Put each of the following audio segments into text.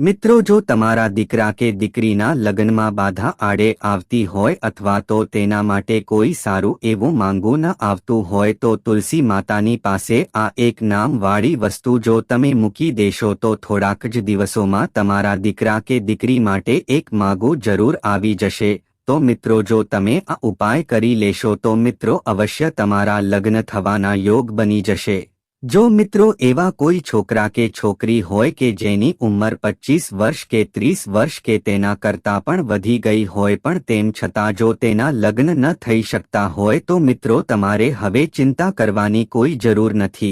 મિત્રો, જો તમારા દીકરા કે દીકરીના લગ્નમાં બાધા આડે આવતી હોય અથવા તો તેના માટે કોઈ સારું એવું માંગવું ન આવતું હોય તો તુલસી માતાની પાસે આ એક નામવાળી વસ્તુ જો તમે મૂકી દેશો તો થોડાક જ દિવસોમાં તમારા દીકરા કે દીકરી માટે એક માગું જરૂર આવી જશે. તો મિત્રો, જો તમે આ ઉપાય કરી લેશો તો મિત્રો, અવશ્ય તમારા લગ્ન થવાના યોગ બની જશે. જો મિત્રો એવા કોઈ છોકરા કે છોકરી હોય કે જેની ઉંમર પચીસ વર્ષ કે ત્રીસ વર્ષ કે તેના કરતાં પણ વધી ગઈ હોય પણ તેમ છતાં જો તેના લગ્ન ન થઈ શકતા હોય તો મિત્રો તમારે હવે ચિંતા કરવાની કોઈ જરૂર નથી.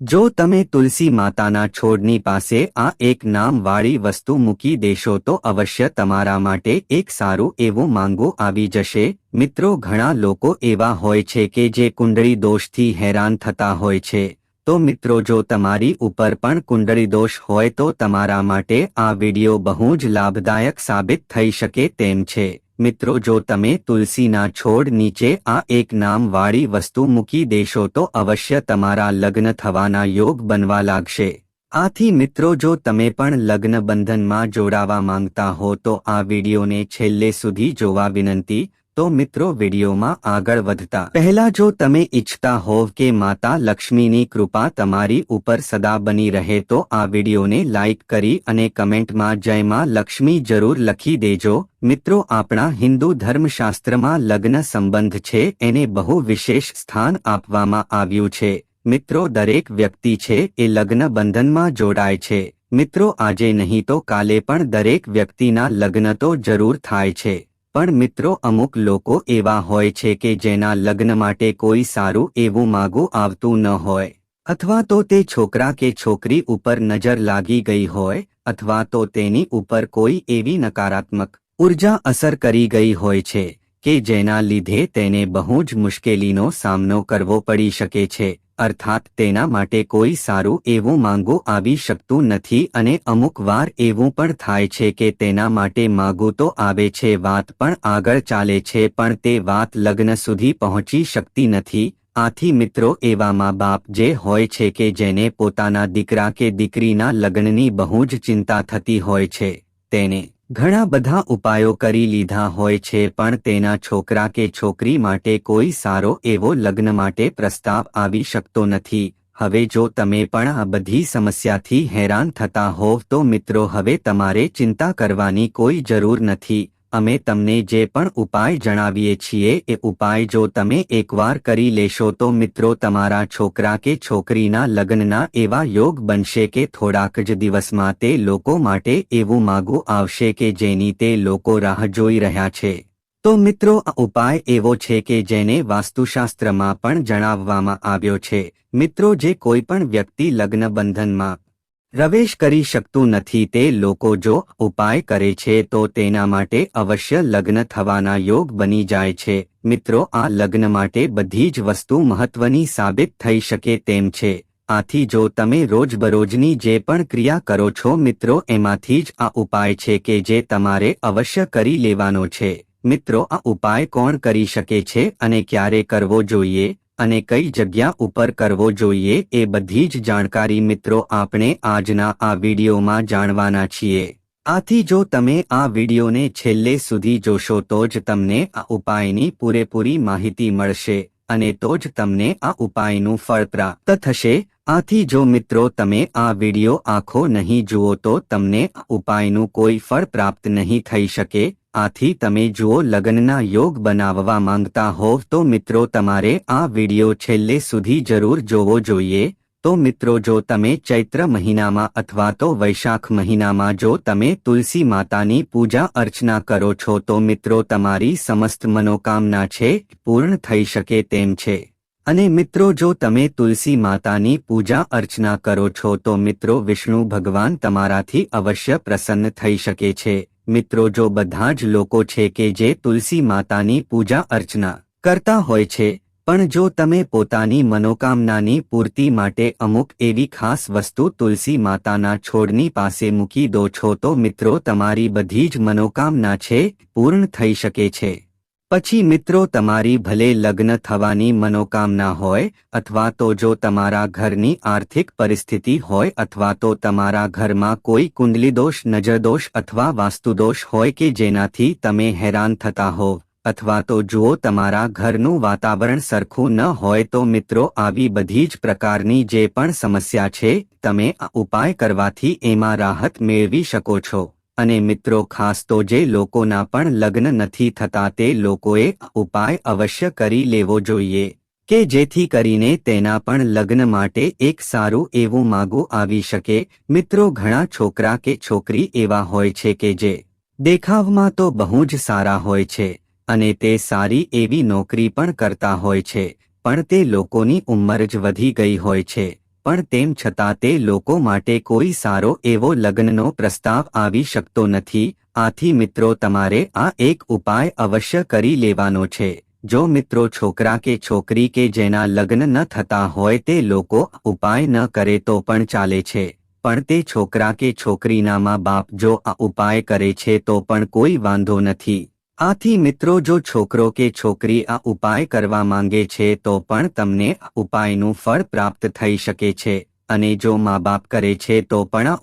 જો તમે તુલસી માતાના છોડની પાસે આ એક નામવાળી વસ્તુ મૂકી દેશો તો અવશ્ય તમારા માટે એક સારું એવું માંગો આવી જશે. મિત્રો ઘણા લોકો એવા હોય છે કે જે કુંડળી દોષથી હેરાન થતા હોય છે. તો મિત્રો, જો તમારી ઉપર પણ કુંડળી દોષ હોય તો તમારા માટે આ વિડિયો બહુ જ લાભદાયક સાબિત થઈ શકે તેમ છે. મિત્રો, જો તમે તુલસીના છોડ નીચે આ એક નામવાળી વસ્તુ મૂકી દેશો તો અવશ્ય તમારા લગ્ન થવાના યોગ બનવા લાગશે. આથી મિત્રો, જો તમે પણ લગ્ન બંધનમાં જોડાવા માંગતા હો તો આ વિડિયોને છેલ્લે સુધી જોવા વિનંતી તો મિત્રો વિડીયોમાં આગળ વધતા, પહેલા જો તમે ઈચ્છતા હોવ કે માતા લક્ષ્મીની કૃપા તમારી ઉપર સદા બની રહે તો આ વિડીયોને લાઇક કરી અને કમેન્ટમાં જય માં લક્ષ્મી જરૂર લખી દેજો. મિત્રો આપણા હિન્દુ ધર્મશાસ્ત્રમાં લગ્ન સંબંધ છે, એને બહુ વિશેષ સ્થાન આપવામાં આવ્યું છે. મિત્રો દરેક વ્યક્તિ છે, એ લગ્ન બંધનમાં જોડાય છે. મિત્રો આજે નહીં તો કાલે પણ દરેક વ્યક્તિના લગ્ન તો જરૂર થાય છે. પણ મિત્રો અમુક લોકો એવા હોય છે કે જેના લગ્ન માટે કોઈ સારું એવું માગું આવતું ન હોય. અથવા તો તે છોકરા કે છોકરી ઉપર નજર લાગી ગઈ હોય, અથવા તો તેની ઉપર કોઈ એવી નકારાત્મક ઊર્જા અસર કરી ગઈ હોય છે, કે જેના લીધે તેને બહુ જ મુશ્કેલીનો સામનો કરવો પડી શકે છે. અર્થાત તેના માટે કોઈ સારું એવું માંગું આવી શકતું નથી અને અમુક વાર એવું પણ થાય છે કે તેના માટે માગો તો આવે છે, વાત પણ આગળ ચાલે છે, પણ તે વાત લગ્ન સુધી પહોંચી શકતી નથી. આથી મિત્રો, એવા મા બાપ જે હોય છે કે જેને પોતાના દીકરા કે દીકરીના લગ્નની બહુ જ ચિંતા થતી હોય છે, તેને ઘણા બધા ઉપાયો કરી લીધા હોય છે, પણ તેના છોકરા કે છોકરી માટે કોઈ સારો એવો લગ્ન માટે પ્રસ્તાવ આવી શકતો નથી. હવે જો તમે પણ આ બધી સમસ્યાથી હેરાન થતા હોવ તો મિત્રો, હવે તમારે ચિંતા કરવાની કોઈ જરૂર નથી. અમે તમને જે પણ ઉપાય જણાવીએ છીએ એ ઉપાય જો તમે એકવાર કરી લેશો તો મિત્રો તમારા છોકરા કે છોકરીના લગ્નના એવા યોગ બનશે કે થોડાક જ દિવસમાં તે લોકો માટે એવું માગું આવશે કે જેની તે લોકો રાહ જોઈ રહ્યા છે. તો મિત્રો, આ ઉપાય એવો છે કે જેને વાસ્તુશાસ્ત્રમાં પણ જણાવવામાં આવ્યો છે. મિત્રો, જે કોઈ પણ વ્યક્તિ લગ્ન બંધનમાં પ્રવેશ કરી શકતું નથી તે લોકો જો ઉપાય કરે છે તો તેના માટે અવશ્ય લગ્ન થવાના યોગ બની જાય છે. મિત્રો, આ લગ્ન માટે બધી જ વસ્તુ મહત્વની સાબિત થઈ શકે તેમ છે. આથી જો તમે રોજબરોજની જે પણ ક્રિયા કરો છો મિત્રો, એમાંથી જ આ ઉપાય છે કે જે તમારે અવશ્ય કરી લેવાનો છે. મિત્રો, આ ઉપાય કોણ કરી શકે છે અને ક્યારે કરવો જોઈએ? અને કઈ જગ્યા ઉપર કરવો જોઈએ એ બધી જ જાણકારી મિત્રો આપણે આજના આ વિડીયોમાં જાણવાના છીએ. આથી જો તમે આ વિડીયોને છેલ્લે સુધી જોશો તો જ તમને આ ઉપાયની પૂરેપૂરી માહિતી મળશે અને તો જ તમને આ ઉપાયનું ફળ પ્રાપ્ત થશે. આથી જો મિત્રો તમે આ વીડિયો આખો નહીં જુઓ તો તમને આ ઉપાયનું કોઈ ફળ પ્રાપ્ત નહીં થઈ શકે. આથી તમે જુઓ લગ્નના યોગ બનાવવા માંગતા હોવ તો મિત્રો તમારે આ વિડિયો છેલ્લે સુધી જરૂર જોવો જોઈએ. તો મિત્રો જો તમે ચૈત્ર મહિનામાં અથવા તો વૈશાખ મહિનામાં જો તમે તુલસી માતાની પૂજા અર્ચના કરો છો તો મિત્રો તમારી સમસ્ત મનોકામના છે પૂર્ણ થઈ શકે તેમ છે. અને મિત્રો જો તમે તુલસી માતાની પૂજા અર્ચના કરો છો તો મિત્રો વિષ્ણુ ભગવાન તમારાથી અવશ્ય પ્રસન્ન થઈ શકે છે. મિત્રો જો બધા જ લોકો છે કે જે તુલસી માતાની પૂજા અર્ચના કરતા હોય છે, પણ જો તમે પોતાની મનોકામનાની પૂર્તિ માટે અમુક એવી ખાસ વસ્તુ તુલસી માતાના છોડની પાસે મૂકી દો છો તો મિત્રો તમારી બધી જ મનોકામના છે, પૂર્ણ થઈ શકે છે. પછી મિત્રો તમારી ભલે લગ્ન થવાની મનોકામના હોય અથવા તો જો તમારા ઘરની આર્થિક પરિસ્થિતિ હોય અથવા તો તમારા ઘરમાં કોઈ કુંડલીદોષ નજરદોષ અથવા વાસ્તુદોષ હોય કે જેનાથી તમે હેરાન થતા હો અથવા તો જુઓ તમારા ઘરનું વાતાવરણ સરખું ન હોય તો મિત્રો આવી બધી જ પ્રકારની જે પણ સમસ્યા છે, તમે આ ઉપાય કરવાથી એમાં રાહત મેળવી શકો છો. અને મિત્રો ખાસ તો જે લોકોના પણ લગ્ન નથી થતા તે લોકોએ ઉપાય અવશ્ય કરી લેવો જોઈએ કે જેથી કરીને તેના પણ લગ્ન માટે એક સારું એવું માગું આવી શકે. મિત્રો ઘણા છોકરા કે છોકરી એવા હોય છે કે જે દેખાવમાં તો બહુ જ સારા હોય છે અને તે સારી એવી નોકરી પણ કરતા હોય છે પણ તે લોકોની ઉંમર જ વધી ગઈ હોય છે. પણ તેમ છતાં તે લોકો માટે કોઈ સારો એવો લગ્નનો પ્રસ્તાવ આવી શકતો નથી. આથી મિત્રો, તમારે આ એક ઉપાય અવશ્ય કરી લેવાનો છે. જો મિત્રો, છોકરા કે છોકરી કે જેના લગ્ન ન થતા હોય તે લોકો ઉપાય ન કરે તો પણ ચાલે છે. પણ તે છોકરા કે છોકરીના મા બાપ જો આ ઉપાય કરે છે તો પણ કોઈ વાંધો નથી. આથી મિત્રો જો છોકરો કે છોકરી આ ઉપાય કરવા માંગે છે તો પણ તમને આ ઉપાયનું ફળ પ્રાપ્ત થઈ શકે છે અને જો મા બાપ કરે છે તો પણ આ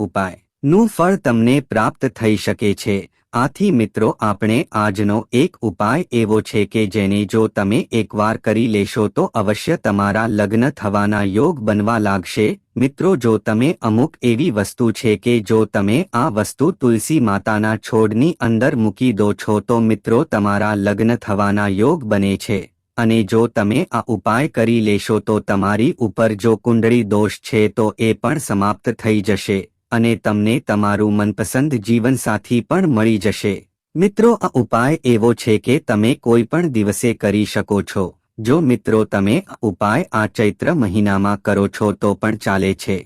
ઉપાયનું ફળ તમને પ્રાપ્ત થઈ શકે છે. આથી મિત્રો, આપણે આજનો એક ઉપાય એવો છે કે જેને જો તમે એકવાર કરી લેશો તો અવશ્ય તમારા લગ્ન થવાના યોગ બનવા લાગશે. મિત્રો, જો તમે અમુક એવી વસ્તુ છે કે જો તમે આ વસ્તુ તુલસી માતાના છોડની અંદર મૂકી દો છો તો મિત્રો, તમારા લગ્ન થવાના યોગ બને છે. અને જો તમે આ ઉપાય કરી લેશો તો તમારી ઉપર જો કુંડળી દોષ છે તો એ પણ સમાપ્ત થઈ જશે. અને તમને તમારું મનપસંદ જીવનસાથી પણ મળી જશે. મિત્રો, આ ઉપાય એવો છે કે તમે કોઈ પણ દિવસે કરી શકો છો. જો મિત્રો, તમે ઉપાય આ ચૈત્ર મહિનામાં કરો છો તો પણ ચાલે છે.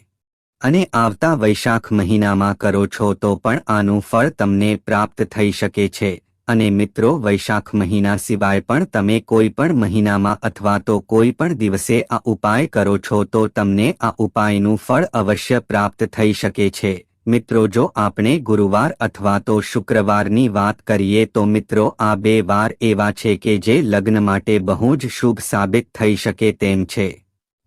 અને આવતા વૈશાખ મહિનામાં કરો છો તો પણ આનું ફળ તમને પ્રાપ્ત થઈ શકે છે. અને મિત્રો, વૈશાખ મહિના સિવાય પણ તમે કોઈ પણ મહિનામાં અથવા તો કોઈ પણ દિવસે આ ઉપાય કરો છો તો તમને આ ઉપાયનું ફળ અવશ્ય પ્રાપ્ત થઈ શકે છે. મિત્રો, જો આપણે ગુરુવાર અથવા તો શુક્રવારની વાત કરીએ તો મિત્રો, આ બે વાર એવા છે કે જે લગ્ન માટે બહુ જ શુભ સાબિત થઈ શકે તેમ છે.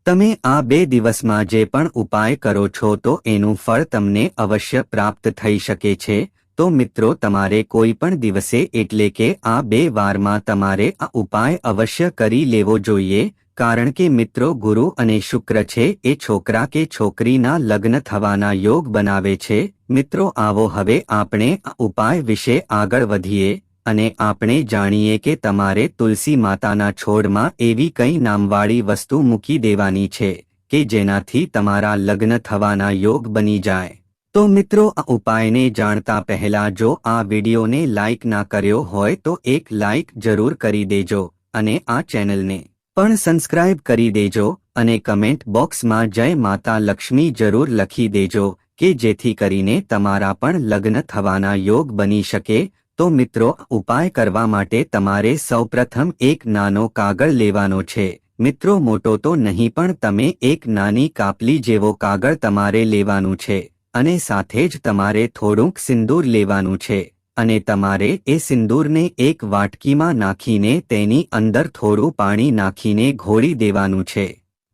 તમે આ બે દિવસમાં જે પણ ઉપાય કરો છો તો એનું ફળ તમને અવશ્ય પ્રાપ્ત થઈ શકે છે. તો મિત્રો તમારે કોઈ પણ દિવસે એટલે કે આ બે વારમાં તમારે આ ઉપાય અવશ્ય કરી લેવો જોઈએ, કારણ કે મિત્રો ગુરુ અને શુક્ર છે એ છોકરા કે છોકરીના લગ્ન થવાના યોગ બનાવે છે. મિત્રો આવો હવે આપણે આ ઉપાય વિશે આગળ વધીએ અને આપણે જાણીએ કે તમારે તુલસી માતાના છોડમાં એવી કઈ નામવાળી વસ્તુ મૂકી દેવાની છે કે જેનાથી તમારા લગ્ન થવાના યોગ બની જાય. તો મિત્રો, આ ઉપાયને જાણતા પહેલા જો આ વિડીયોને લાઇક ના કર્યો હોય તો એક લાઇક જરૂર કરી દેજો અને આ ચેનલને પણ સબસ્ક્રાઇબ કરી દેજો અને કમેન્ટ બોક્સમાં જય માતા લક્ષ્મી જરૂર લખી દેજો કે જેથી કરીને તમારા પણ લગ્ન થવાના યોગ બની શકે. તો મિત્રો ઉપાય કરવા માટે તમારે સૌપ્રથમ એક નાનો કાગળ લેવાનો છે. મિત્રો, મોટો તો નહીં પણ તમે એક નાની કાપલી જેવો કાગળ તમારે લેવાનું છે. અને સાથે જ તમારે થોડુંક સિંદૂર લેવાનું છે, અને તમારે એ સિંદૂરને એક વાટકીમાં નાખીને તેની અંદર થોડું પાણી નાખીને ઘોળી દેવાનું છે.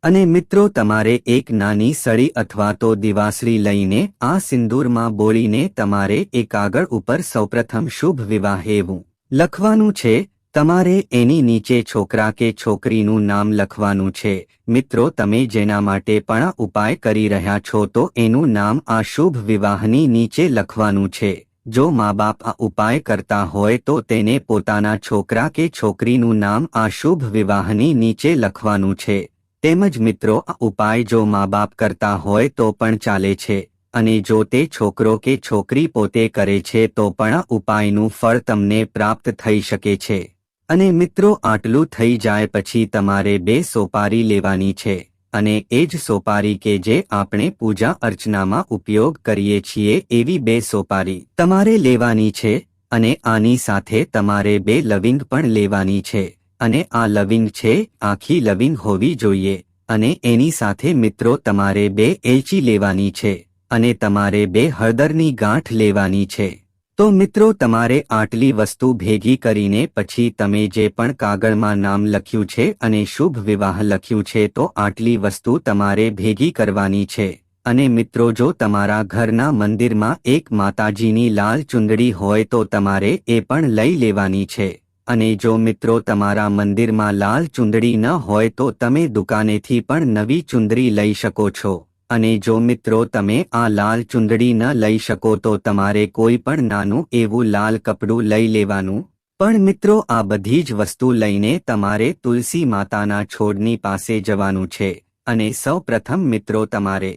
અને મિત્રો, તમારે એક નાની સળી અથવા તો દિવાસળી લઈને આ સિંદૂરમાં બોળીને તમારે એ કાગળ ઉપર સૌપ્રથમ શુભ વિવાહેવું લખવાનું છે તમારે એની નીચે છોકરા કે છોકરીનું નામ લખવાનું છે. મિત્રો, તમે જેના માટે પણ ઉપાય કરી રહ્યા છો તો એનું નામ આ શુભ વિવાહની નીચે લખવાનું છે. જો મા બાપ આ ઉપાય કરતા હોય તો તેને પોતાના છોકરા કે છોકરીનું નામ આ શુભ વિવાહની નીચે લખવાનું છે. તેમજ મિત્રો, આ ઉપાય જો મા બાપ કરતા હોય તો પણ ચાલે છે. અને જો તે છોકરો કે છોકરી પોતે કરે છે તો પણ ઉપાયનું ફળ તમને પ્રાપ્ત થઈ શકે છે. અને મિત્રો આટલું થઈ જાય પછી તમારે બે સોપારી લેવાની છે, અને એ જ સોપારી કે જે આપણે પૂજા અર્ચનામાં ઉપયોગ કરીએ છીએ એવી બે સોપારી તમારે લેવાની છે, અને આની સાથે તમારે બે લવિંગ પણ લેવાની છે, અને આ લવિંગ છે, આખી લવિંગ હોવી જોઈએ, અને એની સાથે મિત્રો તમારે બે એલચી લેવાની છે, અને તમારે બે હળદરની ગાંઠ લેવાની છે. તો મિત્રો તમારે આટલી વસ્તુ ભેગી કરીને પછી તમે જે પણ કાગળમાં નામ લખ્યું છે અને શુભ વિવાહ લખ્યું છે તો આટલી વસ્તુ તમારે ભેગી કરવાની છે. અને મિત્રો જો તમારા ઘરના મંદિરમાં એક માતાજીની લાલ ચુંદડી હોય તો તમારે એ પણ લઈ લેવાની છે. અને જો મિત્રો તમારા મંદિરમાં લાલ ચુંદડી ન હોય તો તમે દુકાનેથી પણ નવી ચુંદડી લઈ શકો છો. અને જો મિત્રો તમે આ લાલ ચુંદડી ન લઈ શકો તો તમારે કોઈ પણ નાનું એવું લાલ કપડું લઈ લેવાનું. પણ મિત્રો આ બધી જ વસ્તુ લઈને તમારે તુલસી માતાના છોડની પાસે જવાનું છે. અને સૌ પ્રથમ મિત્રો તમારે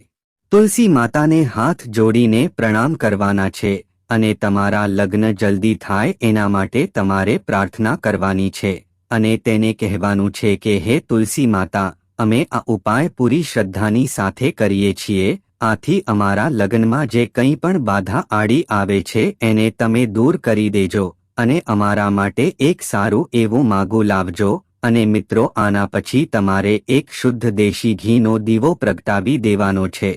તુલસી માતાને હાથ જોડીને પ્રણામ કરવાના છે. અને તમારા લગ્ન જલ્દી થાય એના માટે તમારે પ્રાર્થના કરવાની છે. અને તેને કહેવાનું છે કે, હે તુલસી માતા અમે આ ઉપાય પૂરી શ્રદ્ધાની સાથે કરીએ છીએ. આથી અમારા લગ્નમાં જે કંઈ પણ બાધા આડી આવે છે, એને તમે દૂર કરી દેજો અને અમારા માટે એક સારું એવું માગું લાવજો. અને મિત્રો, આના પછી તમારે એક શુદ્ધ દેશી ઘીનો દીવો પ્રગટાવી દેવાનો છે.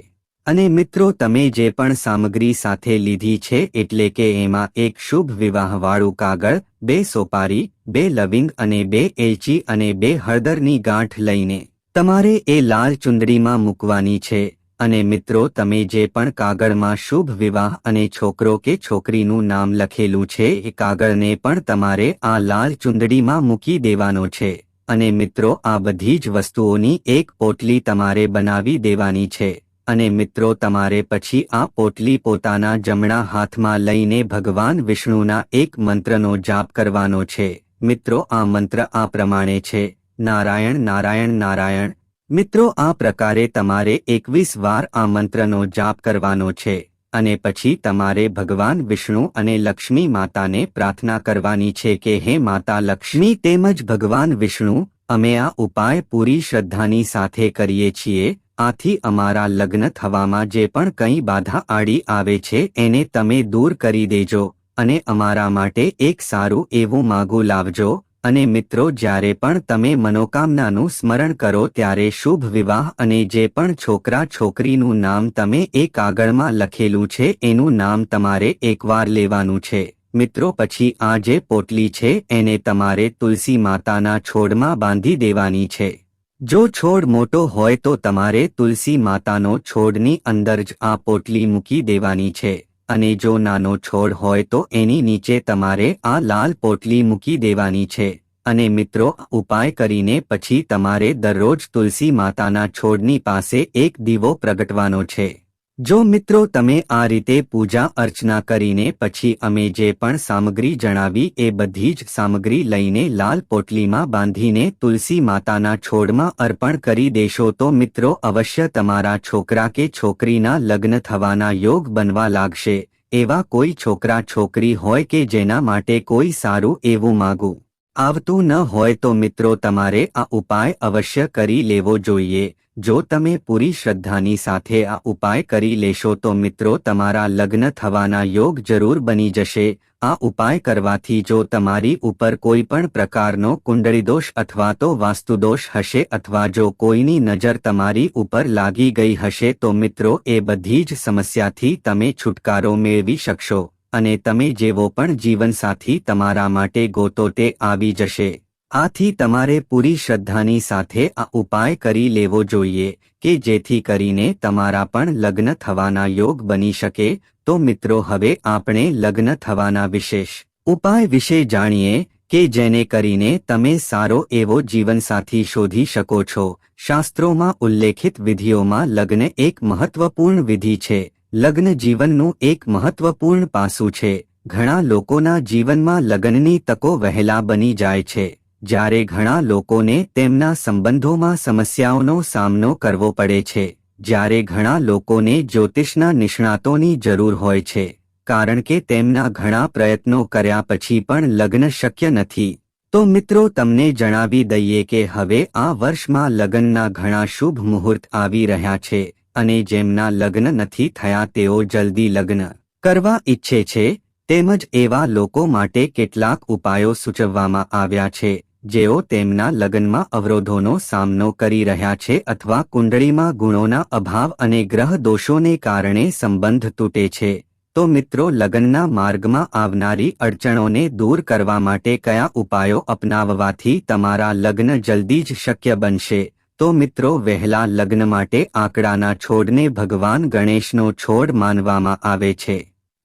અને મિત્રો, તમે જે પણ સામગ્રી સાથે લીધી છે, એટલે કે એમાં એક શુભ વિવાહવાળું કાગળ, બે સોપારી, બે લવિંગ અને બે એલચી અને બે હળદરની ગાંઠ લઈને તમારે એ લાલ ચુંદડીમાં મૂકવાની છે, અને મિત્રો તમે જે પણ કાગળમાં શુભ વિવાહ અને છોકરો કે છોકરીનું નામ લખેલું છે, એ કાગળને પણ તમારે આ લાલ ચુંદડીમાં મૂકી દેવાનો છે, અને મિત્રો આ બધી જ વસ્તુઓની એક પોટલી તમારે બનાવી દેવાની છે, અને મિત્રો તમારે પછી આ પોટલી પોતાના જમણા હાથમાં લઈને ભગવાન વિષ્ણુના એક મંત્રનો જાપ કરવાનો છે, મિત્રો આ મંત્ર આ પ્રમાણે છે નારાયણ નારાયણ નારાયણ. મિત્રો, આ પ્રકારે તમારે એકવીસ વાર આ મંત્રનો જાપ કરવાનો છે અને પછી તમારે ભગવાન, વિષ્ણુ અને લક્ષ્મી માતાને પ્રાર્થના કરવાની છે કે, હે માતા લક્ષ્મી, તેમજ ભગવાન વિષ્ણુ, અમે આ ઉપાય પૂરી શ્રદ્ધાની સાથે કરીએ છીએ. આથી અમારા લગ્ન થવામાં જે પણ કંઈ બાધા આડી આવે છે, એને તમે દૂર કરી દેજો અને અમારા માટે એક સારું એવું માગું લાવજો. અને મિત્રો જ્યારે પણ તમે મનોકામનાનું સ્મરણ કરો ત્યારે શુભ વિવાહ અને જે પણ છોકરા છોકરીનું નામ તમે એ કાગળમાં લખેલું છે એનું નામ તમારે એકવાર લેવાનું છે. મિત્રો પછી આ જે પોટલી છે એને તમારે તુલસી માતાના છોડમાં બાંધી દેવાની છે. જો છોડ મોટો હોય તો તમારે તુલસી માતાનો છોડની અંદર જ આ પોટલી મૂકી દેવાની છે. અને જો નાનો છોડ હોય તો એની નીચે તમારે આ લાલ પોટલી મૂકી દેવાની છે. અને મિત્રો, ઉપાય કરીને પછી તમારે દરરોજ તુલસી માતાના છોડની પાસે એક દીવો પ્રગટવાનો છે. જો મિત્રો તમે આ રીતે પૂજા અર્ચના કરીને પછી અમે જે પણ સામગ્રી જણાવી એ બધી જ સામગ્રી લઈને લાલ પોટલીમાં બાંધીને તુલસી માતાના છોડમાં અર્પણ કરી દેશો તો મિત્રો અવશ્ય તમારા છોકરા કે છોકરીના લગ્ન થવાના યોગ બનવા લાગશે, એવા કોઈ છોકરા છોકરી હોય કે જેના માટે કોઈ સારું એવું માગું આવતું ન હોય તો મિત્રો તમારે આ ઉપાય અવશ્ય કરી લેવો જોઈએ. જો તમે પૂરી શ્રદ્ધાની સાથે આ ઉપાય કરી લેશો તો મિત્રો તમારા લગ્ન થવાના યોગ જરૂર બની જશે. આ ઉપાય કરવાથી જો તમારી ઉપર કોઈ પણ પ્રકારનો કુંડળીદોષ અથવા તો વાસ્તુદોષ હશે અથવા જો કોઈની નજર તમારી ઉપર લાગી ગઈ હશે તો મિત્રો એ બધી જ સમસ્યાથી તમે છુટકારો મેળવી શકશો અને તમે જેવો પણ જીવનસાથી તમારા માટે ગોતો તે આવી જશે. આથી તમારે પૂરી શ્રદ્ધાની સાથે આ ઉપાય કરી લેવો જોઈએ કે જેથી કરીને તમારા પણ લગ્ન થવાના યોગ બની શકે. તો મિત્રો, હવે આપણે લગ્ન થવાના વિશેષ ઉપાય વિશે જાણીએ કે જેને કરીને તમે સારો એવો જીવનસાથી શોધી શકો છો. શાસ્ત્રોમાં ઉલ્લેખિત વિધિઓમાં લગ્ન એક મહત્વપૂર્ણ વિધિ છે. લગ્ન જીવનનું એક મહત્વપૂર્ણ પાસું છે. ઘણા લોકોના જીવનમાં લગ્નની તકો વહેલા બની જાય છે. જ્યારે ઘણા લોકોને તેમના સંબંધોમાં સમસ્યાઓનો સામનો કરવો પડે છે, જ્યારે ઘણા લોકોને જ્યોતિષના નિષ્ણાતોની જરૂર હોય છે, કારણ કે તેમના ઘણા પ્રયત્નો કર્યા પછી પણ લગ્ન શક્ય નથી. તો મિત્રો, તમને જણાવી દઈએ કે હવે આ વર્ષમાં લગ્નના ઘણા શુભ મુહૂર્ત આવી રહ્યા છે, અને જેમના લગ્ન નથી થયા તેઓ જલ્દી લગ્ન કરવા ઈચ્છે છે, તેમજ એવા લોકો માટે કેટલાક ઉપાયો સૂચવવામાં આવ્યા છે. જેઓ તેમના લગ્નમાં અવરોધોનો સામનો કરી રહ્યા છે અથવા કુંડળીમાં ગુણોના અભાવ અને ગ્રહ દોષોને કારણે સંબંધ તૂટે છે, તો મિત્રો લગ્નના માર્ગમાં આવનારી અડચણોને દૂર કરવા માટે કયા ઉપાયો અપનાવવાથી તમારા લગ્ન જલ્દી જ શક્ય બનશે? તો મિત્રો વહેલા લગ્ન માટે આંકડાના છોડને ભગવાન ગણેશનો છોડ માનવામાં આવે છે.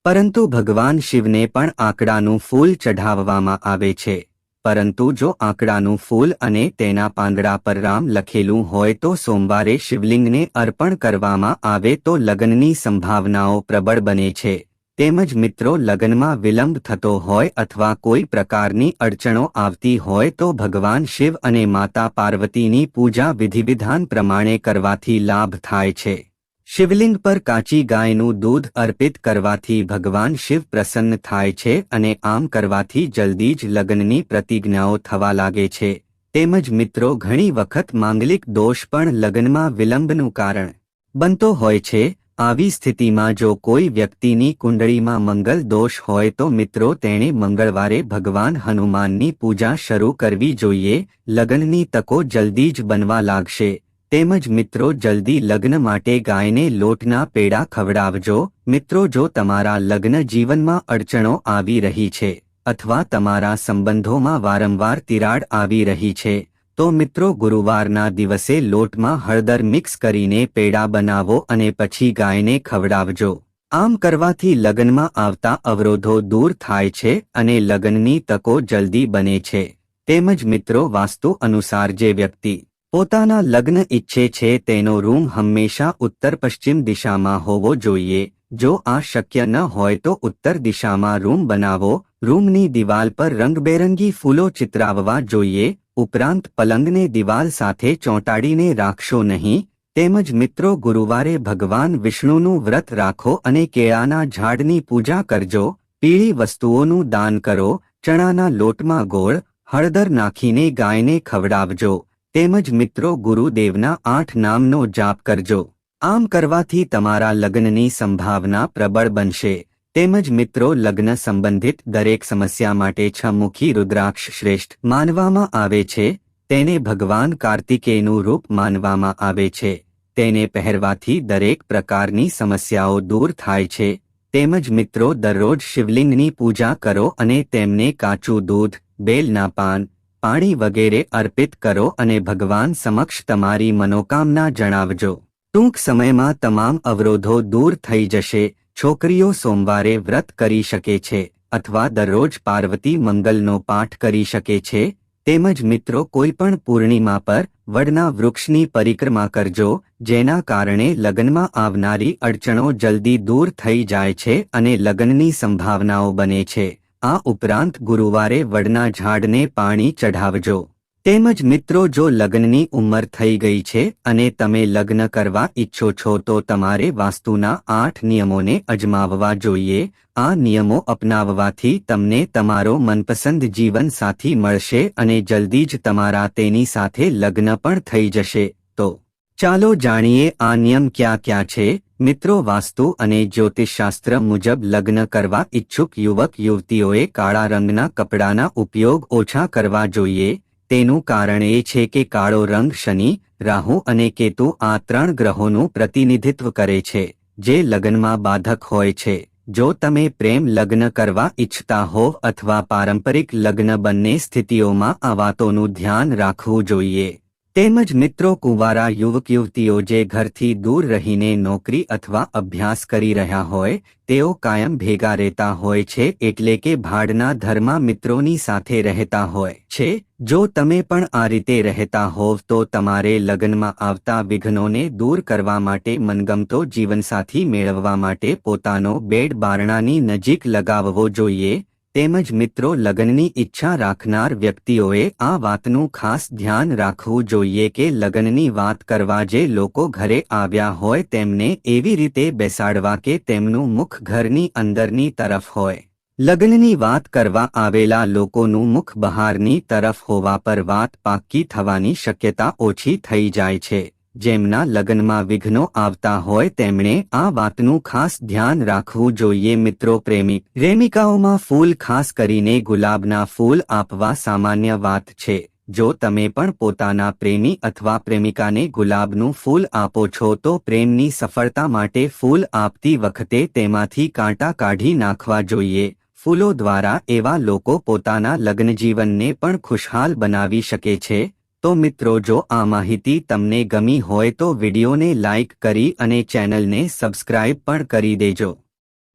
પરંતુ ભગવાન શિવને પણ આંકડાનું ફૂલ ચઢાવવામાં આવે છે. પરંતુ જો આંકડાનું ફૂલ અને તેના પાંદડા પર રામ લખેલું હોય તો સોમવારે શિવલિંગને અર્પણ કરવામાં આવે તો લગ્નની સંભાવનાઓ પ્રબળ બને છે. તેમજ મિત્રો, લગ્નમાં વિલંબ થતો હોય અથવા કોઈ પ્રકારની અડચણો આવતી હોય તો ભગવાન શિવ અને માતા પાર્વતીની પૂજા વિધિવિધાન પ્રમાણે કરવાથી લાભ થાય છે. શિવલિંગ પર કાચી ગાયનું દૂધ અર્પિત કરવાથી ભગવાન શિવ પ્રસન્ન થાય છે અને આમ કરવાથી જલ્દી જ લગ્નની પ્રતિજ્ઞાઓ થવા લાગે છે. તેમજ મિત્રો, ઘણી વખત માંગલિક દોષ પણ લગ્નમાં વિલંબનું કારણ બનતો હોય છે. આવી સ્થિતિમાં જો કોઈ વ્યક્તિની કુંડળીમાં મંગલ દોષ હોય તો મિત્રો, તેણે મંગળવારે ભગવાન હનુમાનની પૂજા શરૂ કરવી જોઈએ. લગ્નની તકો જલ્દી જ બનવા લાગશે. તેમજ મિત્રો, જલ્દી લગ્ન માટે ગાયને લોટના પેડા ખવડાવજો. મિત્રો, જો તમારા લગ્ન જીવનમાં અડચણો આવી રહી છે અથવા તમારા સંબંધોમાં વારંવાર તિરાડ આવી રહી છે, તો મિત્રો, ગુરુવારના દિવસે લોટમાં હળદર મિક્સ કરીને પેડા બનાવો અને પછી ગાયને ખવડાવજો. આમ કરવાથી લગ્નમાં આવતા અવરોધો દૂર થાય છે અને લગ્નની તકો જલ્દી બને છે. તેમજ મિત્રો, વાસ્તુ અનુસાર જે વ્યક્તિ પોતાના લગ્ન ઈચ્છે છે તેનો રૂમ હંમેશા ઉત્તર પશ્ચિમ દિશામાં હોવો જોઈએ. જો આ શક્ય ન હોય તો ઉત્તર દિશામાં રૂમ બનાવો. રૂમની દિવાલ પર રંગબેરંગી ફૂલો ચિતરાવવા જોઈએ. ઉપરાંત પલંગને દિવાલ સાથે ચોંટાડીને રાખશો નહીં. તેમજ મિત્રો ગુરુવારે ભગવાન વિષ્ણુનું વ્રત રાખો અને કેળાના ઝાડની પૂજા કરજો. પીળી વસ્તુઓનું દાન કરો. ચણાના લોટમાં ગોળ. હળદર નાખીને ગાયને ખવડાવજો. તેમજ મિત્રો ગુરુદેવના આઠ નામનો જાપ કરજો. આમ કરવાથી તમારા લગ્નની સંભાવના પ્રબળ બનશે. તેમજ મિત્રો લગ્ન સંબંધિત દરેક સમસ્યા માટે છમુખી રુદ્રાક્ષ શ્રેષ્ઠ માનવામાં આવે છે. તેને ભગવાન કાર્તિકેયનું રૂપ માનવામાં આવે છે. તેને પહેરવાથી દરેક પ્રકારની સમસ્યાઓ દૂર થાય છે. તેમજ મિત્રો દરરોજ શિવલિંગની પૂજા કરો અને તેમને કાચું દૂધ, બેલના પાન પાણી વગેરે અર્પિત કરો અને ભગવાન સમક્ષ તમારી મનોકામના જણાવજો. ટૂંક સમયમાં તમામ અવરોધો દૂર થઈ જશે. છોકરીઓ સોમવારે વ્રત કરી શકે છે અથવા દરરોજ પાર્વતી મંગલનો પાઠ કરી શકે છે. તેમજ મિત્રો કોઈપણ પૂર્ણિમા પર વડના વૃક્ષની પરિક્રમા કરજો, જેના કારણે લગ્નમાં આવનારી અડચણો જલ્દી દૂર થઈ જાય છે અને લગ્નની સંભાવનાઓ બને છે. આ ઉપરાંત ગુરુવારે વડના ઝાડને પાણી ચઢાવજો. તેમજ મિત્રો, જો લગ્નની ઉંમર થઈ ગઈ છે અને તમે લગ્ન કરવા ઈચ્છો છો, તો તમારે વાસ્તુના આઠ નિયમોને અજમાવવા જોઈએ. આ નિયમો અપનાવવાથી તમને તમારો મનપસંદ જીવન સાથી મળશે અને જલ્દી જ તમારા તેની સાથે લગ્ન પણ થઈ જશે. તો ચાલો જાણીએ આ નિયમ ક્યાં ક્યાં છે. મિત્રો, વાસ્તુ અને જ્યોતિષશાસ્ત્ર મુજબ લગ્ન કરવા ઈચ્છુક યુવક, યુવતીઓએ કાળા રંગના કપડાના ઉપયોગ ઓછા કરવા જોઈએ. તેનું કારણ એ છે કે કાળો રંગ શનિ, રાહુ અને કેતુ આ ત્રણ ગ્રહોનું પ્રતિનિધિત્વ કરે છે, જે લગ્નમાં બાધક હોય છે. જો તમે પ્રેમ લગ્ન કરવા ઈચ્છતા હોવ અથવા પારંપરિક લગ્ન બંને સ્થિતિઓમાં આ વાતોનું ધ્યાન રાખવું જોઈએ. તેમજ મિત્રો કુંવારા યુવક યુવતીઓ જે ઘરથી દૂર રહીને નોકરી અથવા અભ્યાસ કરી રહ્યા હોય, તેઓ કાયમ ભેગા રહેતા હોય છે એટલે કે ભાડના ધર્મા મિત્રોની સાથે રહેતા હોય છે. જો તમે પણ આ રીતે રહેતા હોવ તો તમારે લગ્નમાં આવતા વિઘ્નોને દૂર કરવા માટે મનગમતો જીવનસાથી મેળવવા માટે પોતાનો બેડ બારણાની નજીક લગાવવો જોઈએ. તેમજ મિત્રો લગ્નની ઈચ્છા રાખનાર વ્યક્તિઓએ આ વાતનું ખાસ ધ્યાન રાખવું જોઈએ કે લગ્નની વાત કરવા જે લોકો ઘરે આવ્યા હોય તેમને એવી રીતે બેસાડવા કે તેમનું મુખ ઘરની અંદરની તરફ હોય. લગ્નની વાત કરવા આવેલા લોકોનું મુખ બહારની તરફ હોવા પર વાત પાક્કી થવાની શક્યતા ઓછી થઈ જાય છે. જેમના લગ્નમાં વિઘ્નો આવતા હોય તેમણે આ વાતનું ખાસ ધ્યાન રાખવું જોઈએ મિત્રો પ્રેમી. પ્રેમિકાઓમાં ફૂલ ખાસ કરીને ગુલાબના ફૂલ આપવા સામાન્ય વાત છે. જો તમે પણ પોતાના પ્રેમી અથવા પ્રેમિકાને ગુલાબનું ફૂલ આપો છો તો પ્રેમની સફળતા માટે ફૂલ આપતી વખતે તેમાંથી કાંટા કાઢી નાખવા જોઈએ. ફૂલો દ્વારા એવા લોકો પોતાના લગ્નજીવનને પણ ખુશહાલ બનાવી શકે છે. તો મિત્રો જો આ માહિતી તમને ગમી હોય તો વિડીયોને લાઇક કરી અને ચેનલને સબસ્ક્રાઇબ પણ કરી દેજો.